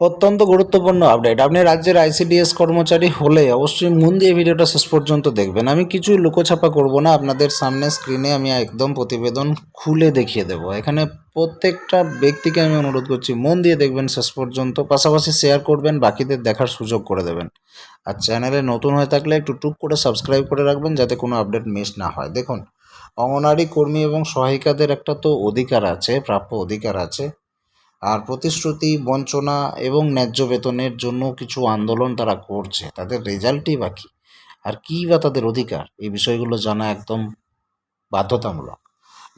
অত্যন্ত গুরুত্বপূর্ণ আপডেট আপনি রাজ্যের আইসিডিএস কর্মচারী হলে অবশ্যই মন দিয়ে ভিডিওটা শেষ পর্যন্ত দেখবেন। আমি কিছু লুকোছাপা করব না, আপনাদের সামনে স্ক্রিনে আমি একদম প্রতিবেদন খুলে দেখিয়ে দেবো। এখানে প্রত্যেকটা ব্যক্তিকে আমি অনুরোধ করছি, মন দিয়ে দেখবেন শেষ পর্যন্ত, পাশাপাশি শেয়ার করবেন, বাকিদের দেখার সুযোগ করে দেবেন। আর চ্যানেলে নতুন হয়ে থাকলে একটু টুক করে সাবস্ক্রাইব করে রাখবেন, যাতে কোনো আপডেট মিস না হয়। দেখুন, অঙ্গনারী কর্মী এবং সহায়িকাদের একটা তো অধিকার আছে, প্রাপ্য অধিকার আছে। আর প্রতিশ্রুতি, বঞ্চনা এবং ন্যায্য বেতনের জন্য কিছু আন্দোলন তারা করছে। তাদের রেজাল্টই বাকি আর কী বা তাদের অধিকার? এই বিষয়গুলো জানা একদম বাধ্যতামূলক।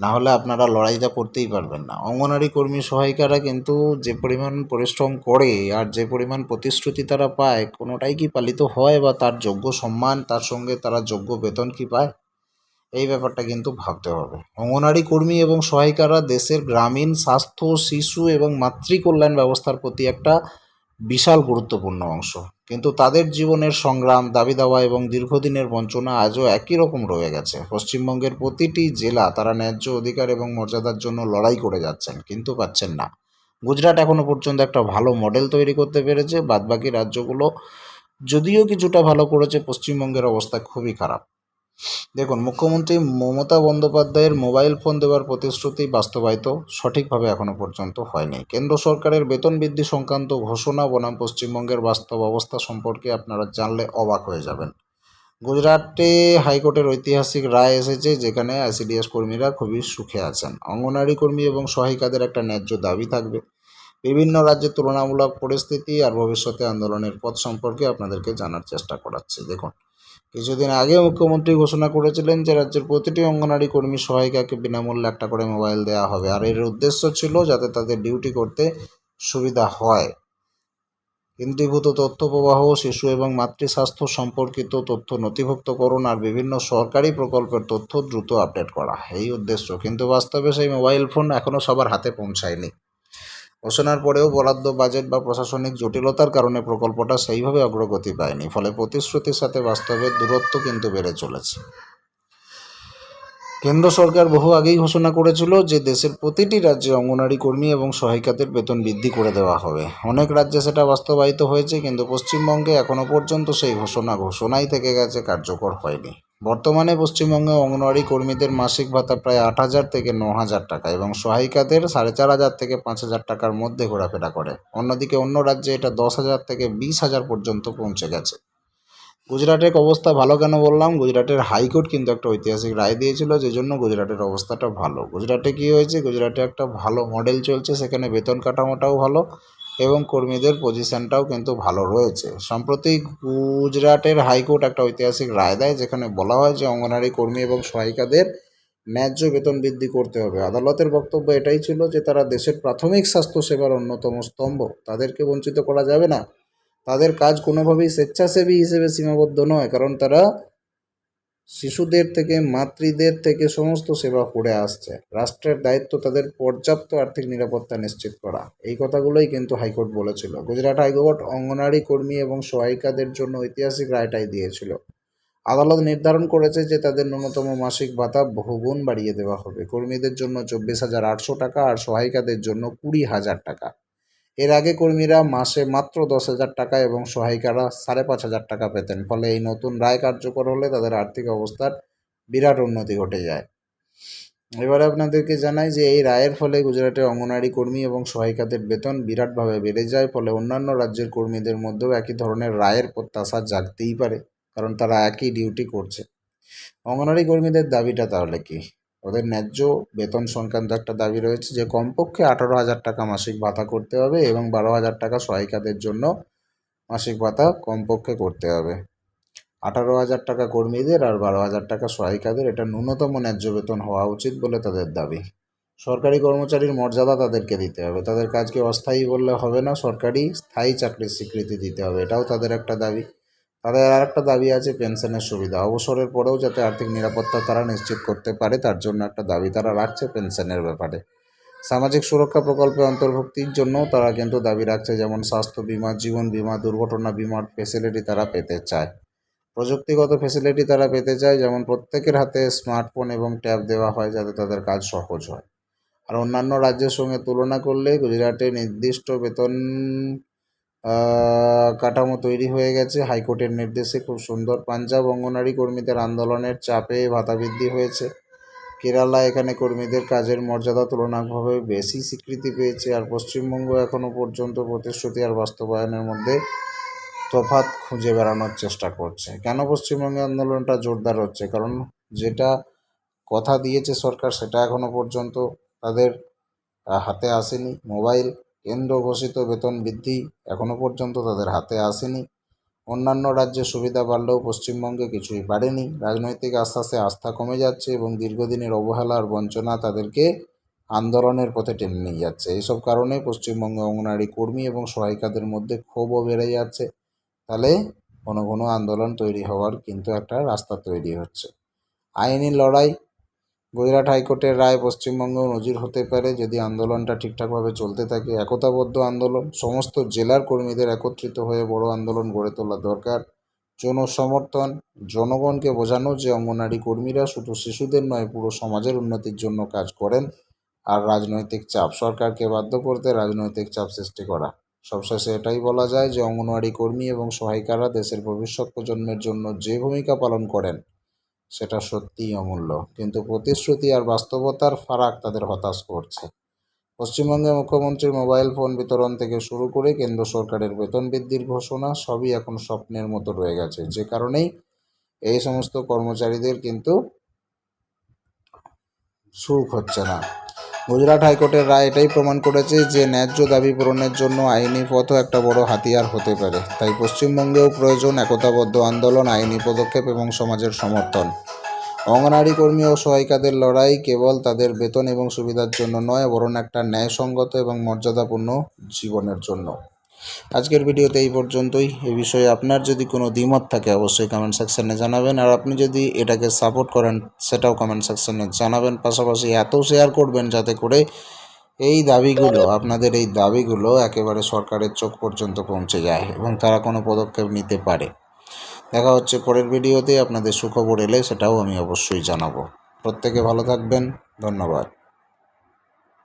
না হলে আপনারা লড়াইটা করতেই পারবেন না। অঙ্গনারী কর্মী সহায়িকারা কিন্তু যে পরিমাণ পরিশ্রম করে আর যে পরিমাণ প্রতিশ্রুতি তারা পায়, কোনোটাই কি পালিত হয় বা তার যোগ্য সম্মান, তার সঙ্গে তারা যোগ্য বেতন কি পায়? এই ব্যাপারটা কিন্তু ভাবতে হবে। অঙ্গনারী কর্মী এবং সহায়িকারা দেশের গ্রামীণ স্বাস্থ্য, শিশু এবং মাতৃকল্যাণ ব্যবস্থার প্রতি একটা বিশাল গুরুত্বপূর্ণ অংশ। কিন্তু তাদের জীবনের সংগ্রাম, দাবি দাওয়া এবং দীর্ঘদিনের বঞ্চনা আজও একই রকম রয়ে গেছে। পশ্চিমবঙ্গের প্রতিটি জেলা তারা ন্যায্য অধিকার এবং মর্যাদার জন্য লড়াই করে যাচ্ছেন, কিন্তু পাচ্ছেন না। গুজরাট এখনও পর্যন্ত একটা ভালো মডেল তৈরি করতে পেরেছে, বাদবাকি রাজ্যগুলো যদিও কিছুটা ভালো করেছে, পশ্চিমবঙ্গের অবস্থা খুবই খারাপ। দেখুন, মুখ্যমন্ত্রী মমতা বন্দ্যোপাধ্যায়ের মোবাইল ফোন দেওয়ার প্রতিশ্রুতি বাস্তবায়িত সঠিকভাবে এখনও পর্যন্ত হয়নি। কেন্দ্র সরকারের বেতন বৃদ্ধি সংক্রান্ত ঘোষণা বনাম পশ্চিমবঙ্গের বাস্তব অবস্থা সম্পর্কে আপনারা জানলে অবাক হয়ে যাবেন। গুজরাটে হাইকোর্টের ঐতিহাসিক রায় এসেছে, যেখানে আইসিডিএস কর্মীরা খুবই সুখে আছেন। অঙ্গনারী কর্মী এবং সহায়িকাদের একটা ন্যায্য দাবি থাকবে। বিভিন্ন রাজ্যের তুলনামূলক পরিস্থিতি আর ভবিষ্যতে আন্দোলনের পথ সম্পর্কে আপনাদেরকে জানার চেষ্টা করাচ্ছি। দেখুন কিছুদিন আগে মুখ্যমন্ত্রী ঘোষণা করেছিলেন যে রাজ্যের প্রতিটি অঙ্গনারী কর্মী সহায়িকাকে বিনামূল্যে একটা করে মোবাইল দেওয়া হবে। আর এর উদ্দেশ্য ছিল যাতে তাদের ডিউটি করতে সুবিধা হয়। কেন্দ্রীভূত তথ্য প্রবাহ শিশু এবং মাতৃস্বাস্থ্য সম্পর্কিত তথ্য নথিভুক্তকরণ আর বিভিন্ন সরকারি প্রকল্পের তথ্য দ্রুত আপডেট করা, এই উদ্দেশ্য। কিন্তু বাস্তবে সেই মোবাইল ফোন এখনও সবার হাতে পৌঁছায়নি। ঘোষণার পরেও বরাদ্দ বাজেট বা প্রশাসনিক জটিলতার কারণে প্রকল্পটা সেইভাবে অগ্রগতি পায়নি, ফলে প্রতিশ্রুতির সাথে বাস্তবের দূরত্ব কিন্তু বেড়ে চলেছে। কেন্দ্র সরকার বহু আগেই ঘোষণা করেছিল যে দেশের প্রতিটি রাজ্যে অঙ্গনারী কর্মী এবং সহায়িকাদের বেতন বৃদ্ধি করে দেওয়া হবে। অনেক রাজ্যে সেটা বাস্তবায়িত হয়েছে, কিন্তু পশ্চিমবঙ্গে এখনও পর্যন্ত সেই ঘোষণা, ঘোষণাই থেকে গেছে কার্যকর হয়নি। বর্তমানে পশ্চিমবঙ্গে অঙ্গনওয়াড়ি কর্মীদের মাসিক ভাতা প্রায় আট হাজার থেকে ন হাজার টাকা এবং সহায়িকাদের সাড়ে চার হাজার থেকে পাঁচ হাজার টাকার মধ্যে ঘোরাফেরা করে। অন্যদিকে অন্য রাজ্যে এটা দশ হাজার থেকে বিশ হাজার পর্যন্ত পৌঁছে গেছে। গুজরাটের অবস্থা ভালো কেন বললাম? গুজরাটের হাইকোর্ট কিন্তু একটা ঐতিহাসিক রায় দিয়েছিল যে জন্য গুজরাটের অবস্থাটা ভালো। গুজরাটে কী হয়েছে? গুজরাটে একটা ভালো মডেল চলছে, সেখানে বেতন কাঠামোটাও ভালো। এবং কর্মীদের পজিশনটাও কিন্তু ভালো রয়েছে। সম্প্রতি গুজরাটের হাইকোর্ট একটা ঐতিহাসিক রায় দেয়, যেখানে বলা হয় যে অঙ্গনারী কর্মী এবং সহায়িকাদের ন্যায্য বেতন বৃদ্ধি করতে হবে। আদালতের বক্তব্য এটাই ছিল যে তারা দেশের প্রাথমিক স্বাস্থ্যসেবার অন্যতম স্তম্ভ। তাদেরকে বঞ্চিত করা যাবে না। তাদের কাজ কোনোভাবেই স্বেচ্ছাসেবী হিসেবে সীমাবদ্ধ নয়, কারণ তারা শিশুদের থেকে, মাতৃদের থেকে সমস্ত সেবা করে আসছে। রাষ্ট্রের দায়িত্ব তাদের পর্যাপ্ত আর্থিক নিরাপত্তা নিশ্চিত করা। এই কথাগুলোই কিন্তু হাইকোর্ট বলেছিল। গুজরাট হাইকোর্ট অঙ্গনারী কর্মী এবং সহায়িকাদের জন্য ঐতিহাসিক রায়টাই দিয়েছিল। আদালত নির্ধারণ করেছে যে তাদের ন্যূনতম মাসিক ভাতা বহুগুণ বাড়িয়ে দেওয়া হবে। কর্মীদের জন্য চব্বিশ হাজার আটশো টাকা আর সহায়িকাদের জন্য কুড়ি হাজার টাকা। এর আগে কর্মীরা মাসে মাত্র দশ হাজার টাকা এবং সহায়িকারা সাড়ে পাঁচ হাজার টাকা পেতেন, ফলে এই নতুন রায় কার্যকর হলে তাদের আর্থিক অবস্থার বিরাট উন্নতি ঘটে যায়। এবারে আপনাদেরকে জানাই যে এই রায়ের ফলে গুজরাটের অঙ্গনারী কর্মী এবং সহায়িকাদের বেতন বিরাটভাবে বেড়ে যায়, ফলে অন্যান্য রাজ্যের কর্মীদের মধ্যেও একই ধরনের রায়ের প্রত্যাশা জাগতেই পারে, কারণ তারা একই ডিউটি করছে। অঙ্গনারী কর্মীদের দাবিটা তাহলে কি? ওদের ন্যায্য বেতন সংক্রান্ত একটা দাবি রয়েছে যে কমপক্ষে আঠারো হাজার টাকা মাসিক ভাতা করতে হবে এবং বারো হাজার টাকা সহায়িকাদের জন্য মাসিক ভাতা কমপক্ষে করতে হবে। আঠারো হাজার টাকা কর্মীদের আর বারো হাজার টাকা সহায়িকাদের এটা ন্যূনতম ন্যায্য বেতন হওয়া উচিত বলে তাদের দাবি। সরকারি কর্মচারীর মর্যাদা তাদেরকে দিতে হবে। তাদের কাজকে অস্থায়ী বললে হবে না, সরকারি স্থায়ী চাকরির স্বীকৃতি দিতে হবে। এটাও তাদের একটা দাবি। তাদের আর একটা দাবি আছে, পেনশনের সুবিধা। অবসরের পরেও যাতে আর্থিক নিরাপত্তা তারা নিশ্চিত করতে পারে, তার জন্য একটা দাবি তারা রাখছে পেনশনের ব্যাপারে। সামাজিক সুরক্ষা প্রকল্পে অন্তর্ভুক্তির জন্য তারা কিন্তু দাবি রাখছে, যেমন স্বাস্থ্য বিমা, জীবন বিমা, দুর্ঘটনা বিমার ফেসিলিটি তারা পেতে চায়। প্রযুক্তিগত ফেসিলিটি তারা পেতে চায়, যেমন প্রত্যেকের হাতে স্মার্টফোন এবং ট্যাব দেওয়া হয় যাতে তাদের কাজ সহজ হয়। আর অন্যান্য রাজ্যের সঙ্গে তুলনা করলে গুজরাটে নির্দিষ্ট বেতন কাঠামো তৈরি হয়ে গেছে। হাইকোর্টের নির্দেশে খুব সুন্দর পাঞ্জাব অঙ্গনারী কর্মীদের আন্দোলনের চাপে ভাতা বৃদ্ধি হয়েছে। কেরালা এখানে কর্মীদের কাজের মর্যাদা তুলনামূলকভাবে বেশি স্বীকৃতি পেয়েছে আর পশ্চিমবঙ্গ এখনও পর্যন্ত প্রতিশ্রুতি আর বাস্তবায়নের মধ্যে তফাৎ খুঁজে বেড়ানোর চেষ্টা করছে। কেন পশ্চিমবঙ্গে আন্দোলনটা জোরদার হচ্ছে? কারণ যেটা কথা দিয়েছে সরকার সেটা এখনও পর্যন্ত তাদের হাতে আসেনি। মোবাইল কেন্দ্র ঘোষিত বেতন বৃদ্ধি এখনও পর্যন্ত তাদের হাতে আসেনি। অন্যান্য রাজ্যে সুবিধা বাড়লেও পশ্চিমবঙ্গে কিছুই বাড়েনি। রাজনৈতিক আশ্বাসে আস্থা কমে যাচ্ছে এবং দীর্ঘদিনের অবহেলা আর বঞ্চনা তাদেরকে আন্দোলনের পথে টেনে নিয়ে যাচ্ছে। এইসব কারণে পশ্চিমবঙ্গে অঙ্গনারী কর্মী এবং সহায়িকাদের মধ্যে ক্ষোভও বেড়ে যাচ্ছে। তাহলে ঘন ঘন আন্দোলন তৈরি হওয়ার কিন্তু একটা রাস্তা তৈরি হচ্ছে। আইনি লড়াই গুজরাট হাইকোর্টের রায় পশ্চিমবঙ্গেও নজির হতে পারে যদি আন্দোলনটা ঠিকঠাকভাবে চলতে থাকে। একতাবদ্ধ আন্দোলন, সমস্ত জেলার কর্মীদের একত্রিত হয়ে বড় আন্দোলন গড়ে তোলা দরকার। জনসমর্থন, জনগণকে বোঝানো যে অঙ্গনারী কর্মীরা শুধু শিশুদের নয়, পুরো সমাজের উন্নতির জন্য কাজ করেন আর রাজনৈতিক চাপ সরকারকে বাধ্য করতে রাজনৈতিক চাপ সৃষ্টি করা। সবশেষে এটাই বলা যায় যে অঙ্গনওয়াড়ি কর্মী এবং সহায়িকারা দেশের ভবিষ্যৎ প্রজন্মের জন্য যে ভূমিকা পালন করেন সেটা সত্যিই অমূল্য। কিন্তু প্রতিশ্রুতি আর বাস্তবতার ফারাক তাদের হতাশ করছে। পশ্চিমবঙ্গে মুখ্যমন্ত্রীর মোবাইল ফোন বিতরণ থেকে শুরু করে কেন্দ্র সরকারের বেতন বৃদ্ধির ঘোষণা সবই এখন স্বপ্নের মতো রয়ে গেছে। যে কারণেই এই সমস্ত কর্মচারীদের কিন্তু সুখ হচ্ছে না। গুজরাট হাইকোর্টের রায় এটাই প্রমাণ করেছে যে ন্যায্য দাবি পূরণের জন্য আইনি পথও একটা বড় হাতিয়ার হতে পারে। তাই পশ্চিমবঙ্গেও প্রয়োজন একতাবদ্ধ আন্দোলন, আইনি পদক্ষেপ এবং সমাজের সমর্থন। অঙ্গনারী কর্মী ও সহায়িকাদের লড়াই কেবল তাদের বেতন এবং সুবিধার জন্য নয়, বরং একটা ন্যায়সঙ্গত এবং মর্যাদাপূর্ণ জীবনের জন্য। আজকের ভিডিওতে এই পর্যন্তই। এ বিষয়ে আপনার যদি কোনো দ্বিমত থাকে, অবশ্যই কমেন্ট সেকশনে জানাবেন। আর আপনি যদি এটাকে সাপোর্ট করেন, সেটাও কমেন্ট সেকশনে জানাবেন। পাশাপাশি এত শেয়ার করবেন যাতে করে এই দাবিগুলো, আপনাদের এই দাবিগুলো একেবারে সরকারের চোখ পর্যন্ত পৌঁছে যায় এবং তারা কোনো পদক্ষেপ নিতে পারে। দেখা হচ্ছে পরের ভিডিওতে। আপনাদের সুখবর এলে সেটাও আমি অবশ্যই জানাব। প্রত্যেকে ভালো থাকবেন। ধন্যবাদ।